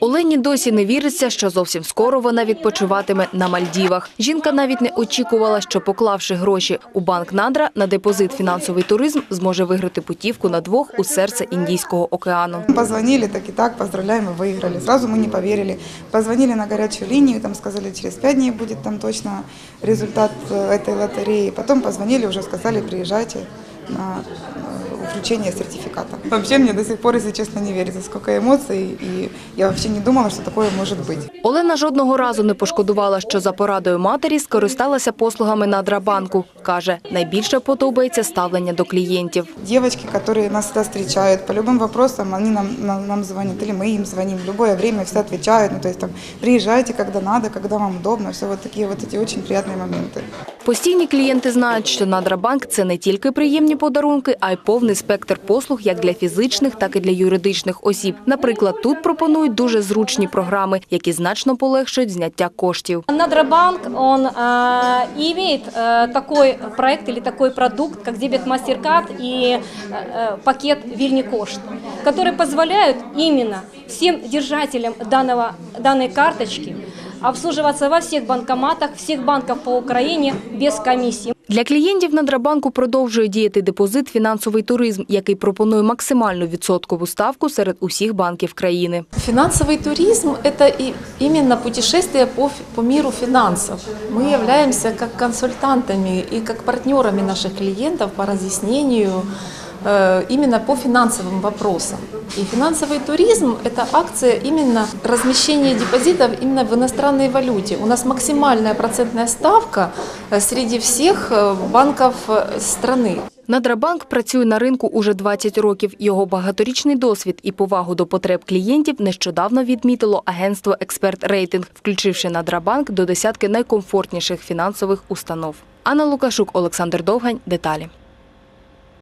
Олені досі не віриться, що зовсім скоро вона відпочиватиме на Мальдівах. Жінка навіть не очікувала, що поклавши гроші у банк Надра на депозит фінансовий туризм, зможе виграти путівку на двох у серце Індійського океану. Позвонили, так и так, поздравляем, вы выиграли. Сразу мы не поверили. Позвонили на горячую линию, там сказали, через пять дней будет там точно результат э, этой лотереи. Потом позвонили, уже сказали, приезжайте на э, вручение сертификата. Вообще мне до сих пор, если честно, не верится, сколько эмоций, и я вообще не думала, что такое может быть. Олена жодного разу не пошкодувала, що за порадою матері скористалася послугами Надрабанку. Каже, найбільше подобається ставлення до клієнтів. Девочки, которые нас всегда встречают по любым вопросам, они нам, нам, нам звонят, или мы им звоним, в любое время все отвечают, ну то есть там приезжайте, когда надо, когда вам удобно, все вот такие вот эти очень приятные моменты. Постійні клієнти знають, що Надрабанк – це не тільки приємні подарунки, а й повний спектр послуг як для фізичних, так і для юридичних осіб. Наприклад, тут пропонують дуже зручні програми, які значно полегшують зняття коштів. Надробанк, он э, имеет э, такой проект или такой продукт, как дебет MasterCard и э, пакет Вильникошт, которые позволяют именно всем держателям данного, данной карточки обслуживаться во всех банкоматах, всех банков по Украине без комиссии. Для клієнтів Надрабанку продовжує діяти депозит «Фінансовий туризм», який пропонує максимальну відсоткову ставку серед усіх банків країни. Финансовый туризм – это и именно путешествие по, ф- по миру финансов. Мы являемся как консультантами и как партнерами наших клиентов по разъяснению э, именно по финансовым вопросам. И финансовый туризм – это акция именно размещения депозитов именно в иностранной валюте. У нас максимальная процентная ставка э, среди всех э, банков э, страны. Надрабанк працює на ринку уже 20 років. Його багаторічний досвід і повагу до потреб клієнтів нещодавно відмітило агентство «Експерт Рейтинг», включивши Надрабанк до десятки найкомфортніших фінансових установ. Анна Лукашук, Олександр Довгань. Деталі.